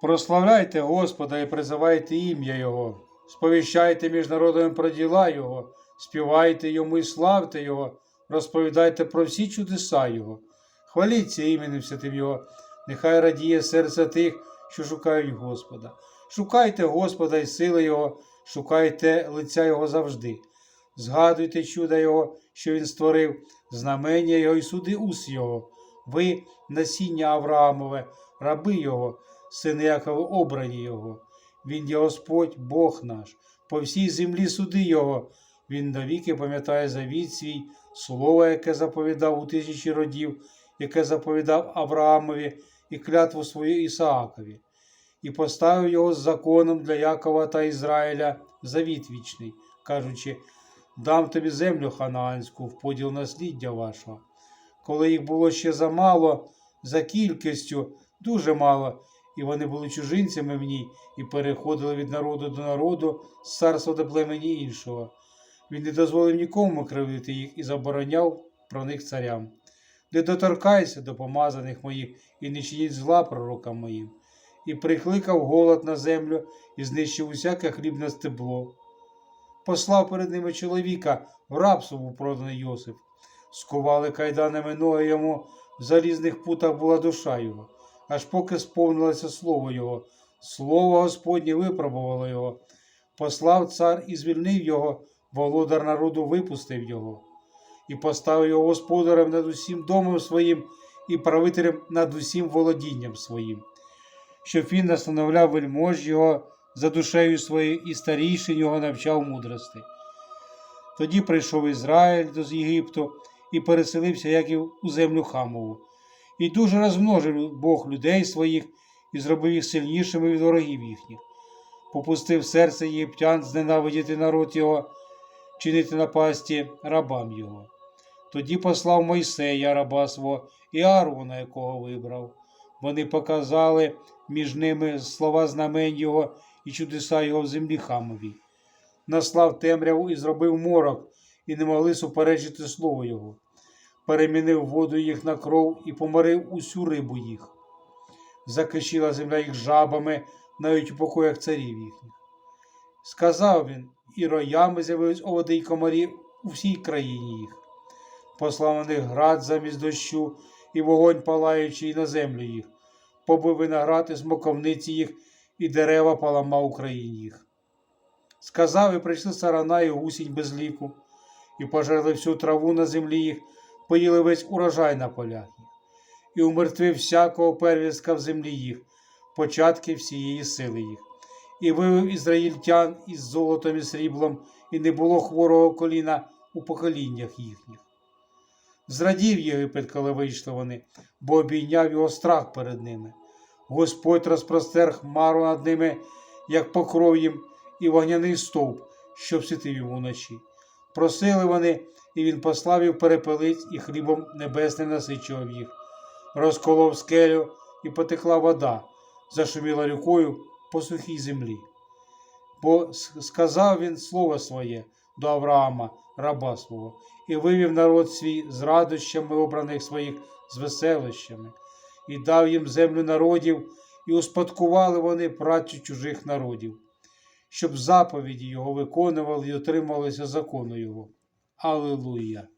Прославляйте Господа і призивайте ім'я Його, сповіщайте між народами про діла Його, співайте йому і славте Його, розповідайте про всі чудеса Його. Хваліться іменем святим Його, нехай радіє серце тих, що шукають Господа. Шукайте Господа і сили Його, шукайте лиця Його завжди. Згадуйте чуда Його, що Він створив, знамення Його і суди ус Його. Ви насіння Авраамове, раби Його, сини Якови, обрані Його. Він є Господь, Бог наш, по всій землі суди Його. Він навіки пам'ятає завіт свій, слово, яке заповідав у тисячі родів, яке заповідав Авраамові і клятву свою Ісаакові, і поставив його з законом для Якова та Ізраїля завіт вічний, кажучи, дам тобі землю ханаанську в поділ насліддя вашого. Коли їх було ще замало, за кількістю дуже мало, і вони були чужинцями в ній і переходили від народу до народу з царства до племені іншого. Він не дозволив нікому кривдити їх і забороняв про них царям. Не доторкайся до помазаних моїх і не чиніть зла пророкам моїм. І прикликав голод на землю і знищив усяке хлібне стебло. Послав перед ними чоловіка, в рабство був проданий Йосип. Скували кайданами ноги йому, в залізних путах була душа його, аж поки сповнилося слово його. Слово Господнє випробувало його. Послав цар і звільнив його, володар народу випустив його, і поставив його господарем над усім домом своїм і правителем над усім володінням своїм, щоб він настановляв вельмож його за душею своєю і старішин його навчав мудрости. Тоді прийшов Ізраїль до Єгипту і переселився Яків у землю Хамову. І дуже розмножив Бог людей своїх і зробив їх сильнішими від ворогів їхніх. Попустив серце єгиптян зненавидіти народ його, чинити напасті рабам його. Тоді послав Мойсея, раба свого, і Аарона, якого вибрав. Вони показали між ними слова знамень його і чудеса його в землі Хамовій. Наслав темряву і зробив морок, і не могли суперечити слово його. Перемінив воду їх на кров і поморив усю рибу їх. Закишіла земля їх жабами, навіть у покоях царів їхніх. Сказав він, і роями з'явились оводи й комарі у всій країні їх. Послав на них град замість дощу, і вогонь палаючий на землю їх, побив виноград і смоковниці їх, і дерева поламав Україні їх. Сказав, і прийшли сарана і гусінь без ліку, і пожерли всю траву на землі їх, поїли весь урожай на полях їх, і умертвив всякого первістка в землі їх, початки всієї сили їх, і вивів ізраїльтян із золотом і сріблом, і не було хворого коліна у поколіннях їхніх. Зрадів Єгипет, коли вийшли вони, бо обійняв його страх перед ними. Господь розпростер хмару над ними, як покров їм, і вогняний стовп, що світив йому вночі. Просили вони, і він послав їх перепелиць і хлібом небесним насичував їх. Розколов скелю і потекла вода, зашуміла рікою по сухій землі. Бо сказав він слово своє до Авраама, раба свого, і вивів народ свій з радощами обраних своїх, з веселищами, і дав їм землю народів, і успадкували вони працю чужих народів, щоб заповіді його виконували і отрималися закону його. Аллилуйя!